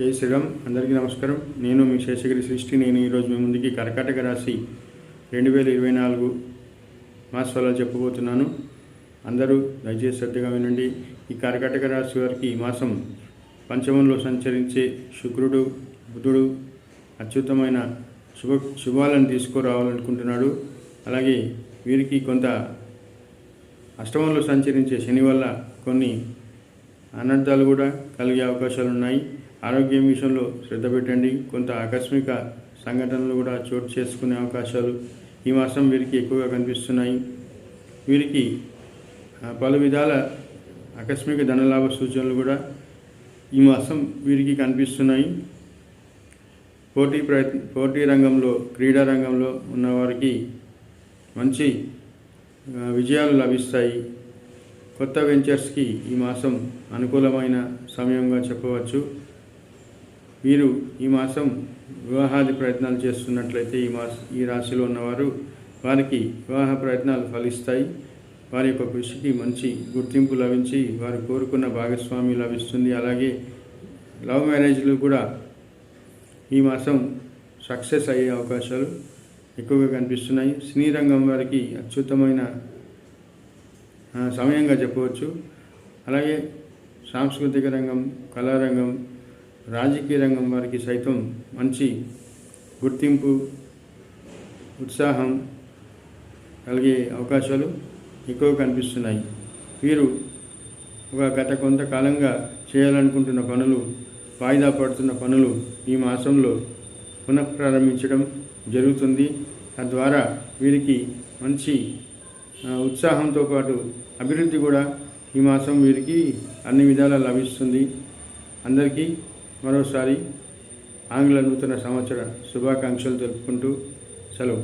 జై శ్రీరామ్. అందరికీ నమస్కారం. నేను మీ శేషగిరి సృష్టి. నేను ఈరోజు మీ ముందుకి కర్కాటక రాశి రెండు వేల ఇరవై నాలుగు మాస చెప్పబోతున్నాను. అందరూ దయచేసి శ్రద్ధగా వినండి. ఈ కర్కాటక రాశి వారికి ఈ మాసం పంచమంలో సంచరించే శుక్రుడు బుధుడు అత్యుత్తమైన శుభ శుభాలను తీసుకురావాలనుకుంటున్నాడు. అలాగే వీరికి కొంత అష్టమంలో సంచరించే శని వల్ల కొన్ని అనర్థాలు కూడా కలిగే అవకాశాలు ఉన్నాయి ఆరోగ్యం విషయంలో శ్రద్ధ పెట్టండి. కొంత ఆకస్మిక సంఘటనలు కూడా చోటు చేసుకునే అవకాశాలు ఈ మాసం వీరికి ఎక్కువగా కనిపిస్తున్నాయి. వీరికి పలు విధాల ఆకస్మిక ధనలాభ సూచనలు కూడా ఈ మాసం వీరికి కనిపిస్తున్నాయి. పోటీ ప్రయత్న పోటీ రంగంలో క్రీడా రంగంలో ఉన్నవారికి మంచి విజయాలు లభిస్తాయి. కొత్త వెంచర్స్కి ఈ మాసం అనుకూలమైన సమయంగా చెప్పవచ్చు. వీరు ఈ మాసం వివాహాది ప్రయత్నాలు చేస్తున్నట్లయితే ఈ మాస ఈ రాశిలో ఉన్నవారు వారికి వివాహ ప్రయత్నాలు ఫలిస్తాయి. వారి యొక్క కృషికి మంచి గుర్తింపు లభించి వారు కోరుకున్న భాగస్వామి లభిస్తుంది. అలాగే లవ్ మ్యారేజ్లు కూడా ఈ మాసం సక్సెస్ అయ్యే అవకాశాలు ఎక్కువగా కనిపిస్తున్నాయి. సినీ రంగం వారికి అత్యుత్తమైన సమయంగా చెప్పవచ్చు. అలాగే సాంస్కృతిక రంగం కళారంగం రాజకీయ రంగం వారికి సైతం మంచి గుర్తింపు ఉత్సాహం కలిగే అవకాశాలు ఎక్కువ కనిపిస్తున్నాయి. వీరు ఒక గత కొంతకాలంగా చేయాలనుకుంటున్న పనులు వాయిదా పడుతున్న పనులు ఈ మాసంలో పునఃప్రారంభించడం జరుగుతుంది. తద్వారా వీరికి మంచి ఉత్సాహంతో పాటు అభివృద్ధి కూడా ఈ మాసం వీరికి అన్ని విధాలా లభిస్తుంది. అందరికీ మరోసారి ఆంగ్ల నూతన సంవత్సర శుభాకాంక్షలు తెలుపుకుంటూ సెలవు.